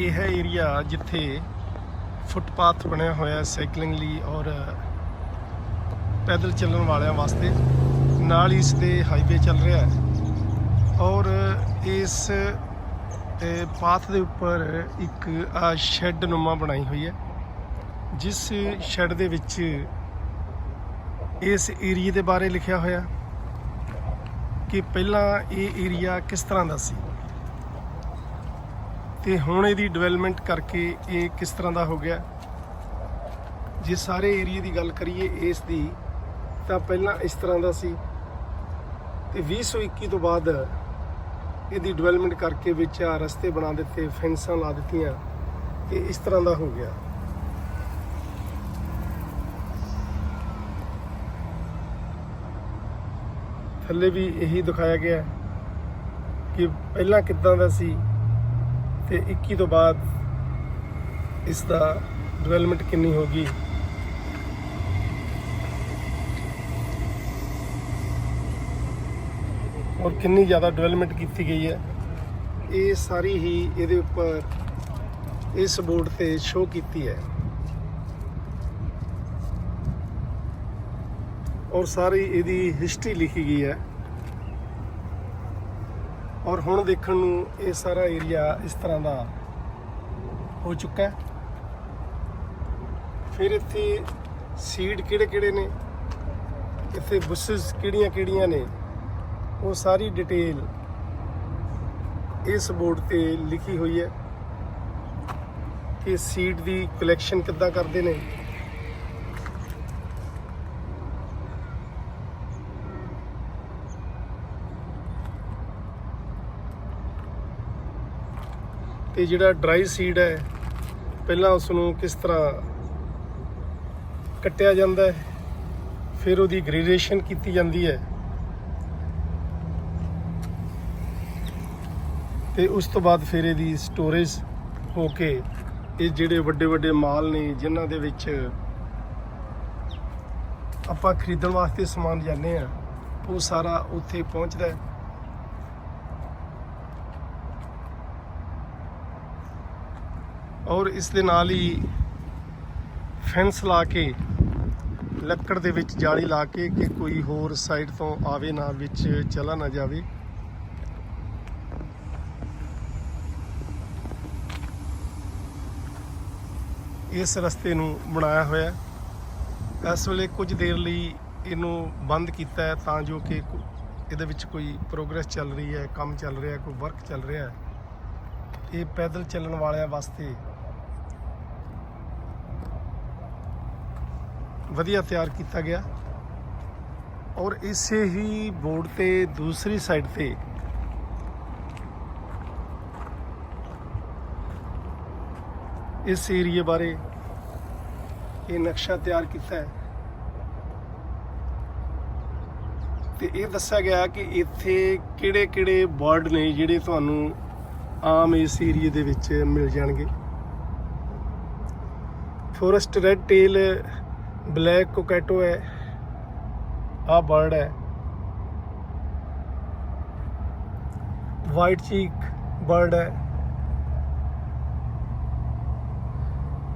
ਇਹ ਹੈ ਏਰੀਆ ਜਿੱਥੇ ਫੁੱਟਪਾਥ ਬਣਿਆ ਹੋਇਆ ਹੈ ਸਾਈਕਲਿੰਗ ਲਈ ਔਰ ਪੈਦਲ ਚੱਲਣ ਵਾਲਿਆਂ ਵਾਸਤੇ, ਨਾਲ ਹੀ ਇਸ ਦੇ ਹਾਈਵੇ ਚੱਲ ਰਿਹਾ ਹੈ। ਔਰ ਇਸ ਪਾਥ ਦੇ ਉੱਪਰ ਇੱਕ ਆ ਸ਼ੈੱਡ ਨੁਮਾ ਬਣਾਈ ਹੋਈ ਹੈ, ਜਿਸ ਸ਼ੈੱਡ ਦੇ ਵਿੱਚ ਇਸ ਏਰੀਏ ਦੇ ਬਾਰੇ ਲਿਖਿਆ ਹੋਇਆ ਕਿ ਪਹਿਲਾਂ ਇਹ ਏਰੀਆ ਕਿਸ ਤਰ੍ਹਾਂ ਦਾ ਸੀ? ਤੇ ਹੁਣ ਇਹਦੀ ਡਿਵੈਲਪਮੈਂਟ ਕਰਕੇ ਇਹ ਕਿਸ ਤਰ੍ਹਾਂ ਦਾ ਹੋ ਗਿਆ? ਜੇ ਸਾਰੇ ਏਰੀਏ ਦੀ ਗੱਲ ਕਰੀਏ ਇਸ ਦੀ, ਤਾਂ ਪਹਿਲਾਂ ਇਸ ਤਰ੍ਹਾਂ ਦਾ ਸੀ। ਤੇ 2021 ਤੋਂ ਬਾਅਦ ਇਹਦੀ ਡਿਵੈਲਪਮੈਂਟ ਕਰਕੇ ਵਿੱਚ ਆ ਰਸਤੇ ਬਣਾ ਦਿੱਤੇ ਫੈਂਸਾਂ ਲਾ ਦਿੱਤੀਆਂ, ਤੇ ਇਸ ਤਰ੍ਹਾਂ ਦਾ ਹੋ ਗਿਆ। ਥੱਲੇ ਵੀ ਇਹੀ ਦਿਖਾਇਆ ਗਿਆ ਕਿ ਪਹਿਲਾਂ ਕਿੱਦਾਂ ਦਾ ਸੀ ਤੇ 21 ਤੋਂ ਬਾਅਦ ਇਸ ਦਾ ਡਿਵੈਲਪਮੈਂਟ ਕਿੰਨੀ ਹੋਗੀ? ਔਰ ਕਿੰਨੀ ਜ਼ਿਆਦਾ ਡਿਵੈਲਪਮੈਂਟ ਕੀਤੀ ਗਈ ਹੈ? ਇਹ ਸਾਰੀ ਹੀ ਇਹਦੇ ਉੱਪਰ ਇਸ ਬੋਰਡ ਤੇ ਸ਼ੋ ਕੀਤੀ ਹੈ। ਔਰ ਸਾਰੀ ਇਹਦੀ ਹਿਸਟਰੀ ਲਿਖੀ ਗਈ ਹੈ। ਔਰ ਹੁਣ ਦੇਖਣ ਨੂੰ ਇਹ ਸਾਰਾ ਏਰੀਆ ਇਸ ਤਰ੍ਹਾਂ ਦਾ ਹੋ ਚੁੱਕਾ ਹੈ। ਫਿਰ ਇੱਥੇ ਸੀਡ ਕਿਹੜੇ ਕਿਹੜੇ ਨੇ? ਇੱਥੇ ਬੁਸ਼ਸ ਕਿਹੜੀਆਂ ਕਿਹੜੀਆਂ ਨੇ? ਉਹ ਸਾਰੀ ਡਿਟੇਲ ਇਸ ਬੋਰਡ ਤੇ ਲਿਖੀ ਹੋਈ ਹੈ ਕਿ ਸੀਡ ਦੀ ਕਲੈਕਸ਼ਨ ਕਿੱਦਾਂ ਕਰਦੇ ਨੇ? ਤੇ ਜਿਹੜਾ ਡਰਾਈ ਸੀਡ ਹੈ, ਪਹਿਲਾਂ ਉਸ ਨੂੰ ਕਿਸ ਤਰ੍ਹਾਂ ਕੱਟਿਆ ਜਾਂਦਾ ਹੈ, ਫਿਰ ਉਹਦੀ ਗ੍ਰੇਡੇਸ਼ਨ ਕੀਤੀ ਜਾਂਦੀ ਹੈ। ਤੇ ਉਸ ਤੋਂ ਬਾਅਦ ਫਿਰ ਇਹਦੀ ਸਟੋਰੇਜ ਹੋ ਕੇ ਇਹ ਜਿਹੜੇ ਵੱਡੇ ਵੱਡੇ ਮਾਲ ਨੇ, ਜਿਨ੍ਹਾਂ ਦੇ ਵਿੱਚ ਆਪਾਂ ਖਰੀਦਣ ਵਾਸਤੇ ਸਮਾਨ ਜਾਂਦੇ ਆ ਉਹ ਸਾਰਾ ਉੱਥੇ ਪਹੁੰਚਦਾ ਹੈ। ਔਰ ਇਸ ਦੇ ਨਾਲ ਹੀ ਫੈਂਸ ਲਾ ਕੇ, ਲੱਕੜ ਦੇ ਵਿੱਚ ਜਾਲੀ ਲਾ ਕੇ ਕਿ ਕੋਈ ਹੋਰ ਸਾਈਡ ਤੋਂ ਆਵੇ ਨਾ, ਵਿੱਚ ਚਲਾ ਨਾ ਜਾਵੇ। ਇਸ ਰਸਤੇ ਨੂੰ ਬਣਾਇਆ ਹੋਇਆ ਇਸ ਵੇਲੇ ਕੁਝ ਦੇਰ ਲਈ ਇਹਨੂੰ ਬੰਦ ਕੀਤਾ ਹੈ ਤਾਂ ਜੋ ਕਿ ਇਹਦੇ ਵਿੱਚ ਕੋਈ ਪ੍ਰੋਗਰੈਸ ਚੱਲ ਰਹੀ ਹੈ, ਕੰਮ ਚੱਲ ਰਿਹਾ ਕੋਈ ਵਰਕ ਚੱਲ ਰਿਹਾ ਹੈ। ਇਹ ਪੈਦਲ ਚੱਲਣ ਵਾਲਿਆਂ ਵਾਸਤੇ ਵਧੀਆ ਤਿਆਰ ਕੀਤਾ ਗਿਆ। ਔਰ ਇਸੇ ਹੀ ਬੋਰਡ ਤੇ ਦੂਸਰੀ ਸਾਈਡ ਤੇ ਇਸ ਏਰੀਏ ਬਾਰੇ ਇਹ ਨਕਸ਼ਾ ਤਿਆਰ ਕੀਤਾ ਹੈ। ਤੇ ਇਹ ਦੱਸਿਆ ਗਿਆ ਕਿ ਇੱਥੇ ਕਿਹੜੇ ਕਿਹੜੇ ਬਰਡ ਨੇ ਜਿਹੜੇ ਤੁਹਾਨੂੰ ਆਮ ਇਸ ਏਰੀਏ ਦੇ ਵਿੱਚ ਮਿਲ ਜਾਣਗੇ। Forest red tail black cockatoo ਹੈ ਆ ਬਰਡ ਹੈ ਵਾਈਟ ਚੀਕ ਬਰਡ ਹੈ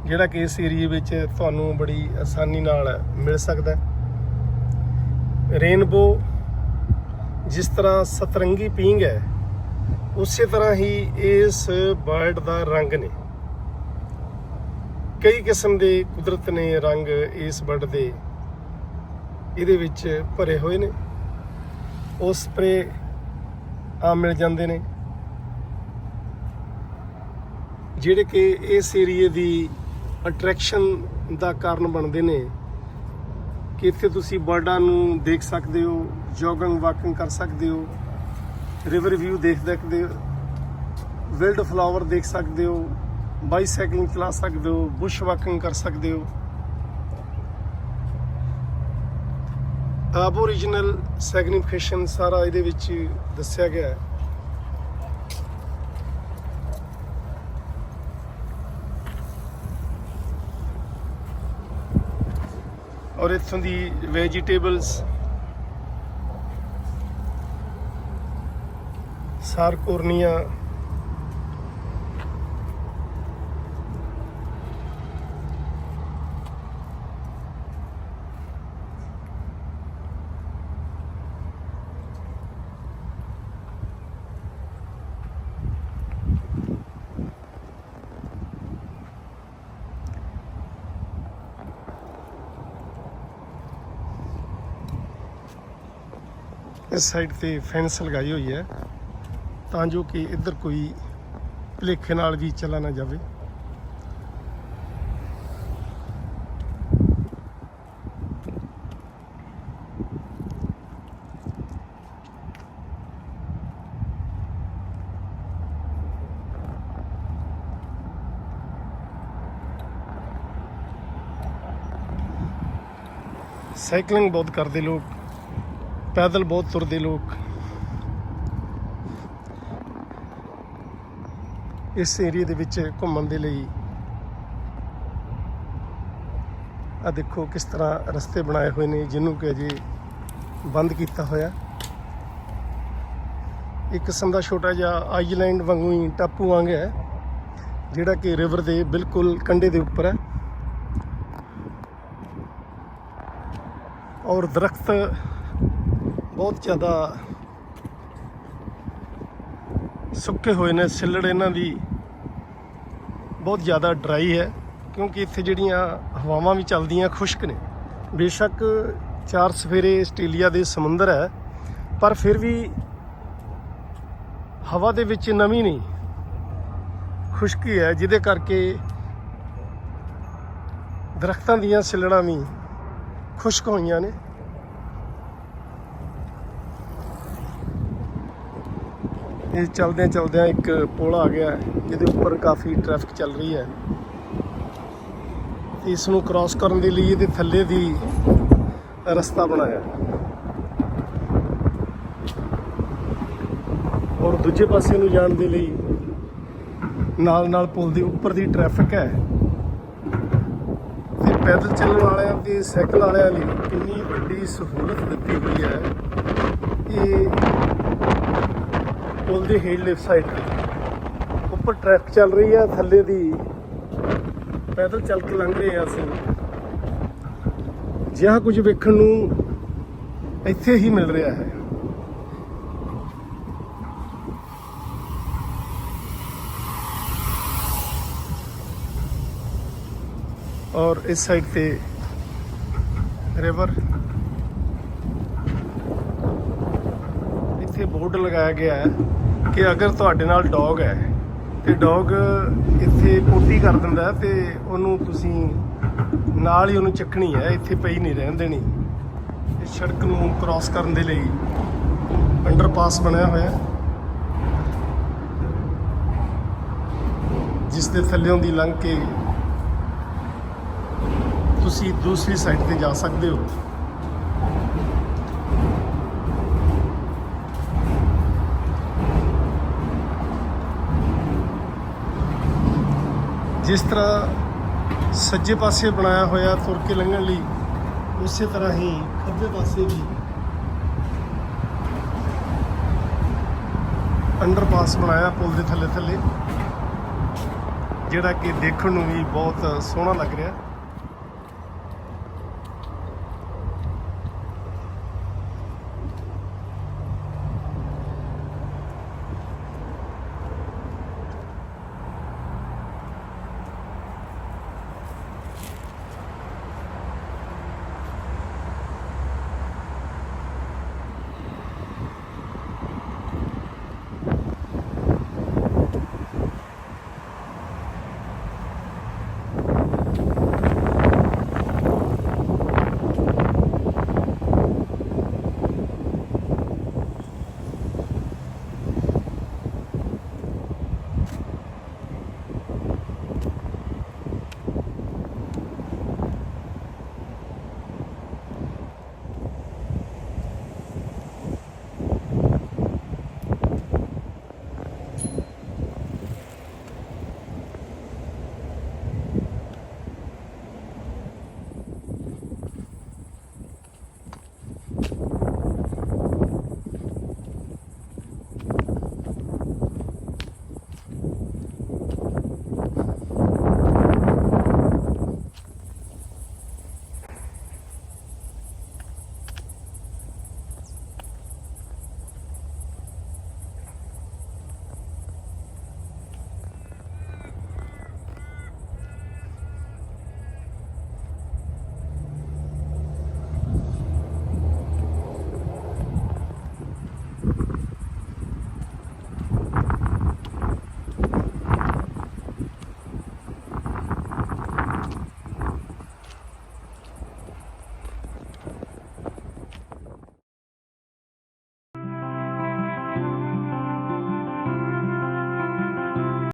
ਜਿਹੜਾ ਕਿ ਇਸ ਏਰੀਏ ਵਿੱਚ ਤੁਹਾਨੂੰ ਬੜੀ ਆਸਾਨੀ ਨਾਲ ਮਿਲ ਸਕਦਾ ਹੈ। ਰੇਨਬੋ ਜਿਸ ਤਰ੍ਹਾਂ ਸਤਰੰਗੀ ਪੀਂਗ ਹੈ, ਉਸੇ ਤਰ੍ਹਾਂ ਹੀ ਇਸ ਬਰਡ ਦਾ ਰੰਗ ਨੇ। ਕਈ ਕਿਸਮ ਦੇ ਕੁਦਰਤ ਨੇ ਰੰਗ ਇਸ ਬਰਡ ਦੇ ਇਹਦੇ ਵਿੱਚ ਭਰੇ ਹੋਏ ਨੇ। ਉਹ ਸਪਰੇ ਆ ਮਿਲ ਜਾਂਦੇ ਨੇ। ਜਿਹੜੇ ਕਿ ਇਸ ਏਰੀਏ ਦੀ ਅਟਰੈਕਸ਼ਨ ਦਾ ਕਾਰਨ ਬਣਦੇ ਨੇ। ਕਿ ਇੱਥੇ ਤੁਸੀਂ ਬਰਡਾਂ ਨੂੰ ਦੇਖ ਸਕਦੇ ਹੋ ਜੋਗਿੰਗ ਵਾਕਿੰਗ ਕਰ ਸਕਦੇ ਹੋ ਰਿਵਰ ਵਿਊ ਦੇਖ ਸਕਦੇ ਹੋ ਵਿਲਡ ਫਲਾਵਰ ਦੇਖ ਸਕਦੇ ਹੋ ਬਾਈਸਾਈਕਲਿੰਗ ਚਲਾ ਸਕਦੇ ਹੋ ਬੁਸ਼ ਵਾਕਿੰਗ ਕਰ ਸਕਦੇ ਹੋ। ਆਬੋਰੀਜਨਲ ਸੈਗਨੀਫਿਕੇਸ਼ਨ ਸਾਰਾ ਇਹਦੇ ਵਿੱਚ ਦੱਸਿਆ ਗਿਆ ਹੈ। ਔਰ ਇੱਥੋਂ ਦੀ ਵੈਜੀਟੇਬਲਸ ਸਾਰਕੋਰਨੀਆ ਇਸ ਸਾਈਡ ਤੇ ਫੈਂਸ ਲਗਾਈ ਹੋਈ ਹੈ, ਤਾਂ ਜੋ ਕਿ ਇੱਧਰ ਕੋਈ ਭੁਲੇਖੇ ਨਾਲ ਵੀ ਚਲਾ ਨਾ ਜਾਵੇ। ਸਾਈਕਲਿੰਗ ਬਹੁਤ ਕਰਦੇ ਲੋਕ। ਪੈਦਲ ਬਹੁਤ ਤੁਰਦੇ ਲੋਕ। ਇਸ ਏਰੀਆ ਦੇ ਵਿੱਚ ਘੁੰਮਣ ਦੇ ਲਈ ਆ ਦੇਖੋ ਕਿਸ ਤਰ੍ਹਾਂ ਰਸਤੇ ਬਣਾਏ ਹੋਏ ਨੇ, ਜਿਹਨੂੰ ਕਿ ਅਜੇ ਬੰਦ ਕੀਤਾ ਹੋਇਆ। ਇੱਕ ਕਿਸਮ ਦਾ ਛੋਟਾ ਜਿਹਾ ਆਈਲੈਂਡ ਵਾਂਗੂ ਹੀ ਟਾਪੂ ਵਾਂਗ ਹੈ, ਜਿਹੜਾ ਕਿ ਰਿਵਰ ਦੇ ਬਿਲਕੁਲ ਕੰਢੇ ਦੇ ਉੱਪਰ ਹੈ। ਔਰ ਦਰਖਤ ਬਹੁਤ ਜ਼ਿਆਦਾ ਸੁੱਕੇ ਹੋਏ ਨੇ, ਸਿੱਲੜ ਇਹਨਾਂ ਦੀ ਬਹੁਤ ਜ਼ਿਆਦਾ ਡਰਾਈ ਹੈ, ਕਿਉਂਕਿ ਇੱਥੇ ਜਿਹੜੀਆਂ ਹਵਾਵਾਂ ਵੀ ਚੱਲਦੀਆਂ ਖੁਸ਼ਕ ਨੇ। ਬੇਸ਼ੱਕ ਚਾਰ ਸਫੇਰੇ ਆਸਟ੍ਰੇਲੀਆ ਦੇ ਸਮੁੰਦਰ ਹੈ, ਪਰ ਫਿਰ ਵੀ ਹਵਾ ਦੇ ਵਿੱਚ ਨਮੀ ਨਹੀਂ, ਖੁਸ਼ਕੀ ਹੈ, ਜਿਹਦੇ ਕਰਕੇ ਦਰਖਤਾਂ ਦੀਆਂ ਸਿੱਲੜਾਂ ਵੀ ਖੁਸ਼ਕ ਹੋਈਆਂ ਨੇ। ਇਹ ਚਲਦਿਆਂ ਚਲਦਿਆਂ ਇੱਕ ਪੁਲ ਆ ਗਿਆ, ਜਿਹਦੇ ਉੱਪਰ ਕਾਫੀ ਟ੍ਰੈਫਿਕ ਚੱਲ ਰਹੀ ਹੈ। ਇਸ ਨੂੰ ਕ੍ਰਾਸ ਕਰਨ ਦੇ ਲਈ ਇਹਦੇ ਥੱਲੇ ਦੀ ਰਸਤਾ ਬਣਾਇਆ। ਔਰ ਦੂਜੇ ਪਾਸੇ ਨੂੰ ਜਾਣ ਦੇ ਲਈ ਨਾਲ ਨਾਲ ਪੁਲ ਦੇ ਉੱਪਰ ਦੀ ਟ੍ਰੈਫਿਕ ਹੈ। ਤੇ ਪੈਦਲ ਚੱਲਣ ਵਾਲਿਆਂ ਤੇ ਸਾਈਕਲ ਵਾਲਿਆਂ ਲਈ ਕਿੰਨੀ ਵੱਡੀ ਸਹੂਲਤ ਦਿੱਤੀ ਹੋਈ ਹੈ। ਇਹ ਪੁਲ ਦੀ ਹੇਠਲੇ ਸਾਈਡ ਤੇ। ਉੱਪਰ ਟ੍ਰੈਫਿਕ ਚੱਲ ਰਹੀ ਹੈ ਥੱਲੇ ਦੀ ਪੈਦਲ ਚੱਲ ਕੇ ਲੰਘ ਰਹੇ ਹਾਂ ਅਸੀਂ। ਜਿਹਾ ਕੁਝ ਵੇਖਣ ਨੂੰ ਇੱਥੇ ਹੀ ਮਿਲ ਰਿਹਾ ਹੈ। ਔਰ ਇਸ ਸਾਈਡ ਤੇ ਰਿਵਰ ਇੱਥੇ ਬੋਰਡ ਲਗਾਇਆ ਗਿਆ ਹੈ ਕਿ ਅਗਰ ਤੁਹਾਡੇ ਨਾਲ ਡੌਗ ਹੈ ਤੇ ਡੌਗ ਇੱਥੇ ਪੋਟੀ ਕਰ ਦਿੰਦਾ ਹੈ ਤੇ ਉਹਨੂੰ ਤੁਸੀਂ ਨਾਲ ਹੀ ਉਹਨੂੰ ਚੱਕਣੀ ਹੈ, ਇੱਥੇ ਪਈ ਨਹੀਂ ਰਹਿਣ ਦੇਣੀ। ਇਸ ਸੜਕ ਨੂੰ ਕ੍ਰਾਸ ਕਰਨ ਦੇ ਲਈ ਅੰਡਰਪਾਸ ਬਣਿਆ ਹੋਇਆ ਹੈ। ਜਿਸ ਦੇ ਥੱਲੇੋਂ ਦੀ ਲੰਘ ਕੇ ਤੁਸੀਂ ਦੂਸਰੀ ਸਾਈਡ ਤੇ ਜਾ ਸਕਦੇ ਹੋ। ਜਿਸ ਤਰ੍ਹਾਂ ਸੱਜੇ ਪਾਸੇ ਬਣਾਇਆ ਹੋਇਆ ਤੁਰ ਕੇ ਲੰਘਣ ਲਈ, ਉਸੇ ਤਰ੍ਹਾਂ ਹੀ ਖੱਬੇ ਪਾਸੇ ਵੀ ਅੰਡਰਪਾਸ ਬਣਾਇਆ ਪੁਲ ਦੇ ਥੱਲੇ ਥੱਲੇ, ਜਿਹੜਾ ਕਿ ਦੇਖਣ ਨੂੰ ਵੀ ਬਹੁਤ ਸੋਹਣਾ ਲੱਗ ਰਿਹਾ।